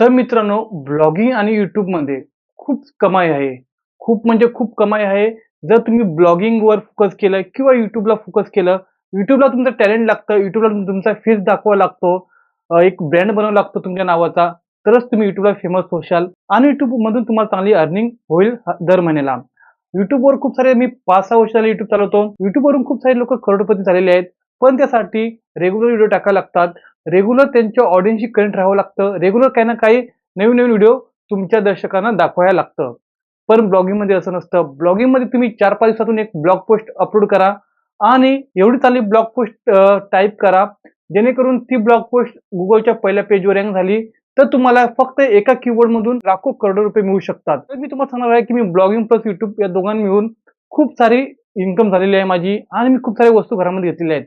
तर मित्रांनो ब्लॉगिंग आणि यूट्यूबमध्ये खूप कमाई आहे. खूप म्हणजे खूप कमाई आहे. जर तुम्ही ब्लॉगिंगवर फोकस केलं किंवा यूट्यूबला फोकस केलं. युट्यूबला तुमचं टॅलेंट लागतं. युट्यूबला तुमचा फेस दाखवा लागतो. एक ब्रँड बनवावा लागतो तुमच्या नावाचा. तरच तुम्ही युट्यूबला फेमस होशाल आणि युट्यूबमधून तुम्हाला चांगली अर्निंग होईल दर महिन्याला. युट्यूबवर खूप सारे मी 5-6 वर्ष झाले चालवतो. युट्यूबवरून खूप सारे लोकं करोडपती झालेले आहेत. पण त्यासाठी रेग्युलर व्हिडिओ टाकायला लागतात. रेग्युलर त्यांच्या ऑडियन्सशी कनेक्ट राहावं लागतं. रेग्युलर काही ना काही नवीन-नवीन व्हिडिओ तुमच्या दर्शकांना दाखवायला लागतं. पण ब्लॉगिंगमध्ये असं नसतं. ब्लॉगिंगमध्ये तुम्ही 4-5 दिवसातून एक ब्लॉग पोस्ट अपलोड करा आणि एवढी चांगली ब्लॉग पोस्ट टाईप करा, जेणेकरून ती ब्लॉग पोस्ट गुगलच्या पहिल्या पेजवर रँक झाली, तर तुम्हाला फक्त एका कीवर्डमधून लाखो करोडो रुपये मिळू शकतात. तर मी तुम्हाला सांगणार आहे, की मी ब्लॉगिंग प्लस युट्यूब या दोघांना मिळून खूप सारी इन्कम झालेली आहे माझी आणि मी खूप साऱ्या वस्तू घरामध्ये घेतलेल्या आहेत.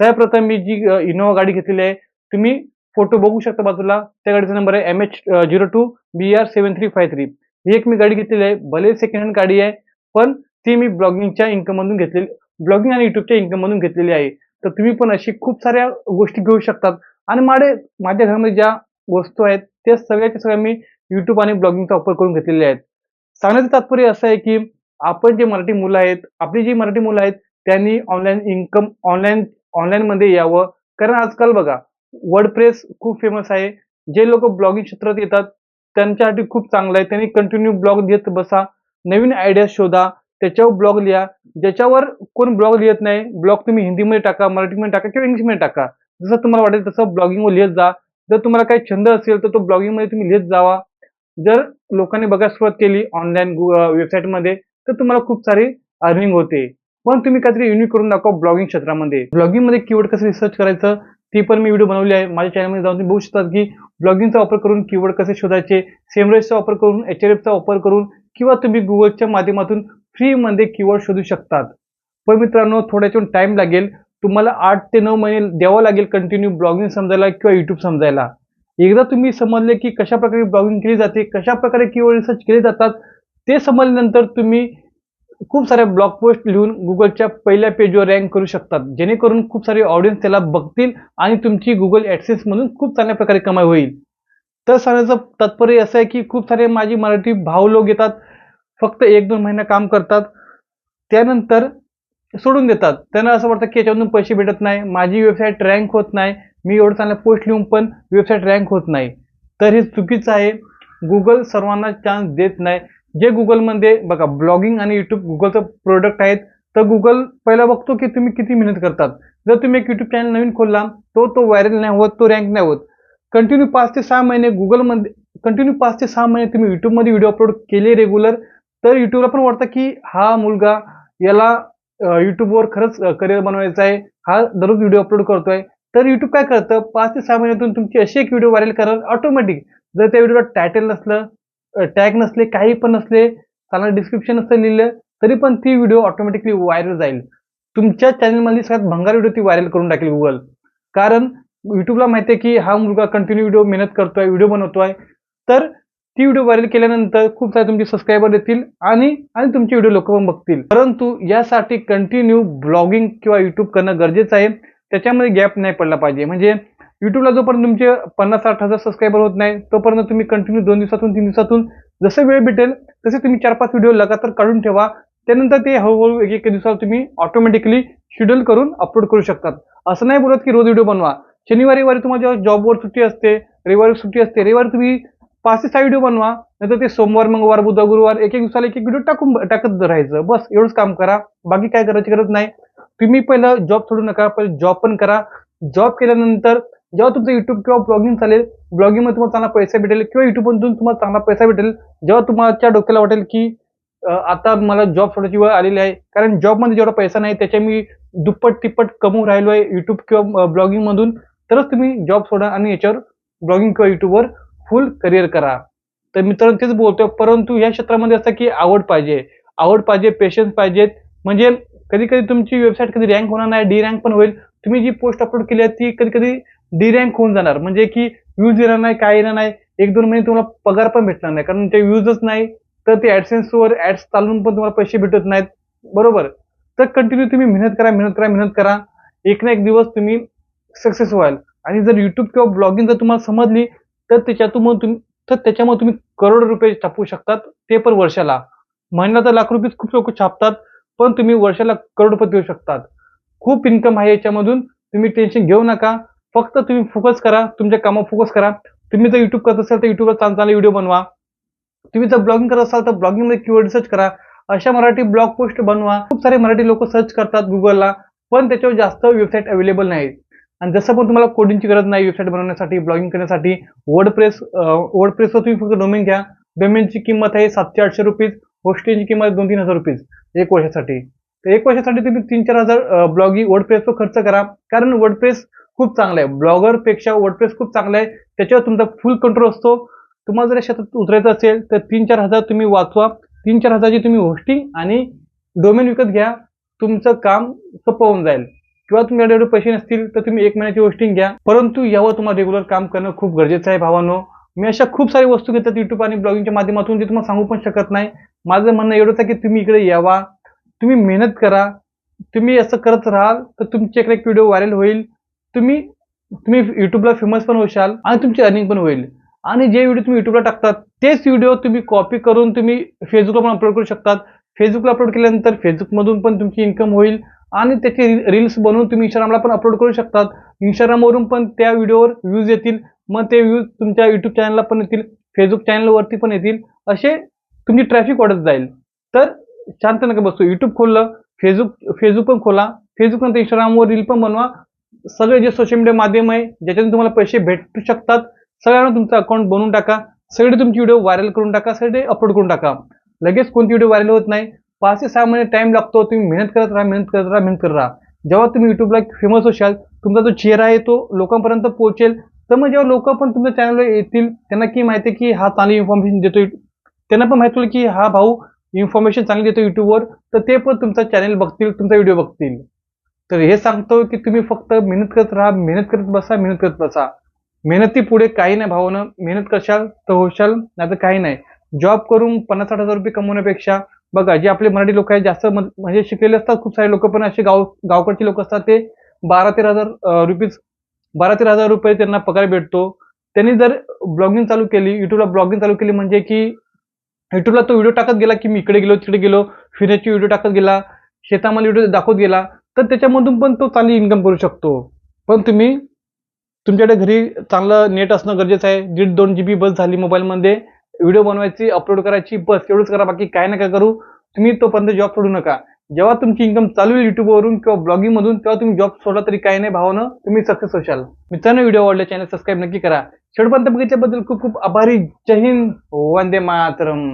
सर्वप्रथम मी जी इनोव्हा गाडी घेतलेली आहे. तुम्ही फोटो बघू शकता बाजूला. त्या गाडीचा नंबर आहे M H zero two B R seven three five three ही एक मी गाडी घेतलेली आहे. भले सेकंड हँड गाडी आहे, पण ती मी ब्लॉगिंगच्या इन्कममधून घेतलेली ब्लॉगिंग आणि युट्यूबच्या इन्कममधून घेतलेली आहे. तर तुम्ही पण अशी खूप साऱ्या गोष्टी घेऊ शकतात आणि माडे माझ्या घरामध्ये ज्या वस्तू आहेत, त्या सगळ्याच्या सगळ्या मी युट्यूब आणि ब्लॉगिंगचा वापर करून घेतलेल्या आहेत. सांगण्याचं तात्पर्य असं आहे, की आपण जे मराठी मुलं आहेत, आपली जी मराठी मुलं आहेत, त्यांनी ऑनलाईन इन्कम ऑनलाईन ऑनलाईनमध्ये यावं. कारण आजकाल बघा वर्डप्रेस खूप फेमस आहे. जे लोक ब्लॉगिंग क्षेत्रात येतात, त्यांच्यासाठी खूप चांगलं आहे. त्यांनी कंटिन्यू ब्लॉग देत बसा. नवीन आयडिया शोधा. त्याच्यावर ब्लॉग लिहा. ज्याच्यावर कोण ब्लॉग लिहत नाही, ब्लॉग तुम्ही हिंदीमध्ये टाका, मराठीमध्ये टाका किंवा इंग्लिशमध्ये टाका. जसं तुम्हाला वाटेल तसं ब्लॉगिंगवर लिहित जा. जर तुम्हाला काही छंद असेल, तर तो ब्लॉगिंगमध्ये तुम्ही लिहित जावा. जर लोकांनी बघायला सुरुवात केली ऑनलाईन गु वेबसाईटमध्ये, तर तुम्हाला खूप सारी अर्निंग होते. पण तुम्ही काहीतरी युनिक करून दाखवा ब्लॉगिंग क्षेत्रामध्ये. ब्लॉगिंगमध्ये कीवर्ड कसं रिसर्च करायचं, ती पण मी व्हिडिओ बनवली आहे. माझ्या चॅनलमध्ये जाऊन तुम्ही बघू शकतात की ब्लॉगिंगचा वापर करून कीवर्ड कसे शोधायचे, सेमरेजचा वापर करून, Ahrefsचा वापर करून किंवा तुम्ही गुगलच्या माध्यमातून फ्रीमध्ये कीवर्ड शोधू शकतात. पण मित्रांनो थोड्या टाईम लागेल. तुम्हाला आठ ते नऊ महिने द्यावं लागेल कंटिन्यू ब्लॉगिंग समजायला किंवा यूट्यूब समजायला. एकदा तुम्ही समजले, की कशाप्रकारे ब्लॉगिंग केली जाते, कशाप्रकारे कीवर्ड रिसर्च केले जातात, ते समजल्यानंतर तुम्ही खूप साऱ्या ब्लॉग पोस्ट लिहून गुगलच्या पहिल्या पेजवर रँक करू शकतात. जेणेकरून खूप सारे ऑडियन्स त्याला बघतील आणि तुमची गुगल ॲक्सेसमधून खूप चांगल्या प्रकारे कमाई होईल. तर सांगण्याचं तात्पर्य असं आहे, की खूप सारे माझी मराठी भाव लोक येतात. फक्त 1-2 महिना काम करतात. त्यानंतर सोडून देतात. त्यांना असं वाटतं, की याच्यामधून पैसे भेटत नाही. माझी वेबसाईट रँक होत नाही. मी एवढं चांगल्या पोस्ट लिहून पण वेबसाईट रँक होत नाही. तर हे चुकीचं आहे. गुगल सर्वांना चान्स देत नाही. जे गुगलमध्ये बघा ब्लॉगिंग आणि युट्यूब गुगलचं प्रोडक्ट आहेत. तर गुगल पहिला बघतो, की तुम्ही किती मेहनत करतात. जर तुम्ही एक युट्यूब चॅनल नवीन खोलला, तो तो व्हायरल नाही होत, तो रँक नाही होत. कंटिन्यू पाच ते सहा महिने गुगलमध्ये कंटिन्यू पाच ते सहा महिने तुम्ही युट्यूबमध्ये व्हिडिओ अपलोड केले रेग्युलर, तर युट्यूबला पण वाटतं, की हा मुलगा याला युट्यूबवर खरंच करिअर बनवायचा बनवायचं आहे. हा दररोज व्हिडिओ अपलोड करतोय. तर युट्यूब काय करतं पाच ते सहा महिन्यातून तुमची अशी एक व्हिडिओ व्हायरल करेल ऑटोमॅटिक. जर त्या व्हिडिओला टायटल नसलं, टॅग नसले, काही पण नसले, चांगलं डिस्क्रिप्शन नसतं लिहिलं, तरी पण ती व्हिडिओ ऑटोमॅटिकली व्हायरल जाईल. तुमच्या चॅनलमधली सगळ्यात भंगार व्हिडिओ ती व्हायरल करून टाकेल गुगल कारण युट्यूबला माहिती आहे, की हा मुलगा कंटिन्यू व्हिडिओ मेहनत करतोय, व्हिडिओ बनवतोय. तर ती व्हिडिओ व्हायरल केल्यानंतर खूप सारे तुमचे सबस्क्रायबर येतील आणि आणि तुमचे व्हिडिओ लोकं पण बघतील. परंतु यासाठी कंटिन्यू ब्लॉगिंग किंवा युट्यूब करणं गरजेचं आहे. त्याच्यामध्ये गॅप नाही पडला पाहिजे. म्हणजे युट्यूबला जोपर्यंत तुमचे 50-60 हजार सबस्क्रायबर होत नाही, तोपर्यंत तुम्ही कंटिन्यू दोन दिवसातून, तीन दिवसातून जसं वेळ भेटेल, तसे तुम्ही 4-5 व्हिडिओ लगातार काढून ठेवा. त्यानंतर ते हळूहळू एक-एक दिवसाला तुम्ही ऑटोमॅटिकली शेड्यूल करून अपलोड करू शकतात. असं नाही बोलत, की रोज व्हिडिओ बनवा. शनिवारी, रविवारी तुम्हाला जेव्हा जॉबवर सुट्टी असते, रविवारी सुट्टी असते, रविवारी तुम्ही पाच ते सहा व्हिडिओ बनवा. नाहीतर ते सोमवार, मंगळवार, बुधवार, गुरुवार एक-एक दिवसाला एक-एक व्हिडिओ टाकून टाकत राहायचं. बस एवढंच काम करा. बाकी काय करायची गरज नाही. तुम्ही पहिलं जॉब सोडू नका. पहिले जॉब पण करा. जॉब केल्यानंतर जेव्हा तुमचं युट्यूब किंवा ब्लॉगिंग चालेल, ब्लॉगिंगमध्ये तुम्हाला चांगला पैसा भेटेल किंवा युट्यूबमधून तुम्हाला चांगला पैसा भेटेल. जेव्हा तुम्हाला डोक्याला वाटेल, की आता मला जॉब सोडायची वेळ आलेली आहे. कारण जॉबमध्ये जेवढा पैसा नाही, त्याच्या मी दुप्पट-तिप्पट कमवून राहिलो आहे युट्यूब किंवा ब्लॉगिंगमधून. तरच तुम्ही जॉब सोडा आणि याच्यावर ब्लॉगिंग किंवा युट्यूबवर फुल करियर करा. तर मित्रांनो तेच बोलतोय. परंतु या क्षेत्रामध्ये असं, की आवड पाहिजे. आवड पाहिजे, पेशन्स पाहिजेत. म्हणजे कधी-कधी तुमची वेबसाईट कधी रँक होणार नाही, डी रँक पण होईल. तुम्ही जी पोस्ट अपलोड केली आहे, ती कधी-कधी डी रँक होऊन जाणार. म्हणजे की व्ह्यूज येणार नाही, काय येणार नाही. 1-2 महिने तुम्हाला पगार पण भेटणार नाही. कारण ते व्ह्यूजच नाही, तर ते ऍडसेन्सवर ॲड्स चालवून पण तुम्हाला पैसे भेटत नाहीत. बरोबर? तर कंटिन्यू तुम्ही मेहनत करा, मेहनत करा, मेहनत करा. एक ना एक दिवस तुम्ही सक्सेस व्हाल आणि जर युट्यूब किंवा ब्लॉगिंग जर तुम्हाला समजली, तर त्याच्यातून मग तुम्ही तर त्याच्यामुळे तुम्ही करोड रुपये छापू शकतात ते पण वर्षाला महिन्याला तर लाख रुपये खूप लोक छापतात पण तुम्ही वर्षाला करोड रुपये देऊ शकतात खूप इन्कम आहे याच्यामधून तुम्ही टेन्शन घेऊ नका फक्त तुम्ही फोकस करा तुमच्या कामावर फोकस करा. तुम्ही जर युट्यूब करत असाल तर युट्यूबवर चांगले चांगले व्हिडिओ बनवा. तुम्ही जर ब्लॉगिंग करत असाल तर ब्लॉगिंगमध्ये कीवर्ड सर्च करा. अशा मराठी ब्लॉग पोस्ट बनवा. खूप सारे मराठी लोक सर्च करतात गुगलला पण त्याच्यावर जास्त वेबसाईट अवेलेबल नाहीत. आणि जसं पण तुम्हाला कोडिंगची गरज नाही वेबसाईट बनवण्यासाठी ब्लॉगिंग करण्यासाठी वर्ड प्रेस वर्ड प्रेसवर तुम्ही फक्त डोमेन घ्या. डोमेनची किंमत आहे सातशे आठशे रुपीज होस्टिंगची किंमत आहे दोन तीन हजार रुपीज एक वर्षासाठी. तर एक वर्षासाठी तुम्ही तीन चार हजार ब्लॉगिंग वर्ड प्रेसवर खर्च करा. कारण वर्ड प्रेस खूप चांगलं आहे. ब्लॉगरपेक्षा वर्डप्रेस खूप चांगलं आहे. त्याच्यावर तुमचा फुल कंट्रोल असतो. तुम्हाला जर या शेतात उतरायचं असेल तर तीन चार हजार तुम्ही वाचवा. तीन चार हजारची तुम्ही होस्टिंग आणि डोमेन विकत घ्या. तुमचं काम सोपं होऊन जाईल. किंवा तुमच्याकडे एवढे पैसे नसतील तर तुम्ही एक महिन्याची होस्टिंग घ्या. परंतु यावर तुम्हाला रेग्युलर काम करणं खूप गरजेचं आहे भावानो. मी अशा खूप सारी वस्तू घेतात युट्यूब आणि ब्लॉगिंगच्या माध्यमातून जे तुम्हाला सांगू पण शकत नाही. माझं म्हणणं एवढंच आहे की तुम्ही इकडे यावा. तुम्ही मेहनत करा. तुम्ही असं करत राहाल तर तुमच्याकडे एक व्हिडिओ व्हायरल होईल. तुम्ही तुम्ही युट्यूबला फेमस पण होशाल आणि तुमची अर्निंग पण होईल. आणि जे व्हिडिओ तुम्ही युट्यूबला टाकतात तेच व्हिडिओ तुम्ही कॉपी करून तुम्ही फेसबुकला पण अपलोड करू शकतात. फेसबुकला अपलोड केल्यानंतर फेसबुकमधून पण तुमची इन्कम होईल आणि त्याचे रील्स बनवून तुम्ही इंस्टाग्रामला पण अपलोड करू शकतात. इंस्टाग्रामवरून पण त्या व्हिडिओवर व्ह्यूज येतील. मग ते व्ह्यूज तुमच्या युट्यूब चॅनलला पण येतील फेसबुक चॅनलवरती पण येतील. असे तुमची ट्रॅफिक वाढत जाईल. तर शांत नका बसू. युट्यूब खोललं फेसबुक फेसबुक पण खोला. फेसबुक नंतर इंस्टाग्रामवर रील पण बनवा. सगळे जे सोशल मीडिया माध्यम आहे ज्याच्यातून तुम्हाला पैसे भेटू शकतात सगळ्यांना तुमचं अकाउंट बनवून टाका. सगळे तुमची व्हिडिओ व्हायरल करून टाका सगळे अपलोड करून टाका. लगेच कोणती व्हिडिओ व्हायरल होत नाही. पाच ते सहा महिने टाइम लागतो तुम्ही मेहनत करत राहा मेहनत करत राहा मेहनत करत राहा. जेव्हा तुम्ही युट्यूबला फेमस होशाल तुमचा जो चेहरा आहे तो लोकांपर्यंत पोहोचेल. तर मग जेव्हा लोक पण तुमच्या चॅनलवर येतील त्यांना की माहिती आहे की हा चांगली इन्फॉर्मेशन देतो त्यांना पण माहिती होईल की हा भाऊ इन्फॉर्मेशन चांगली देतो युट्यूबवर तर ते पण तुमचा चॅनल बघतील तुमचा व्हिडिओ बघतील. तर हे सांगतो की तुम्ही फक्त मेहनत करत राहा मेहनत करत बसा मेहनत करत बसा. मेहनती पुढे काही नाही भावनं मेहनत करशाल तर होशाल नाही तर काही नाही. जॉब करून पन्नास साठ हजार रुपये कमवण्यापेक्षा बघा जे आपले मराठी लोक आहेत जास्त म- म्हणजे शिकलेले असतात खूप सारे लोक पण असे गाव गावकडचे लोक असतात ते बारा तेरा हजार रुपीज बारा तेरा हजार रुपये त्यांना पगार भेटतो. त्यांनी जर ब्लॉगिंग चालू केली युट्यूबला ब्लॉगिंग चालू केली म्हणजे की युट्यूबला तो व्हिडिओ टाकत गेला की मी इकडे गेलो तिकडे गेलो फिरण्याची व्हिडिओ टाकत गेला शेतामध्ये व्हिडिओ दाखवत गेला तर त्याच्यामधून पण तो चांगली इन्कम करू शकतो. पण तुम्ही तुमच्याकडे घरी चांगलं नेट असणं गरजेचं आहे. दीड दोन जी बी बस झाली मोबाईलमध्ये. व्हिडिओ बनवायची अपलोड करायची बस एवढंच करा बाकी काय नका करू. तुम्ही तोपर्यंत जॉब सोडू नका. जेव्हा तुमची इन्कम चालू होईल युट्यूबवरून किंवा ब्लॉगिंगमधून तेव्हा तुम्ही जॉब सोडला तरी काही नाही भावनं तुम्ही सक्सेस होशाल. मित्रांनो व्हिडिओ आवडला चॅनल सबस्क्राईब नक्की करा. शेवटपर्यंत बघितल्याबद्दल खूप खूप आभारी. जय हिंद. वंदे मातरम.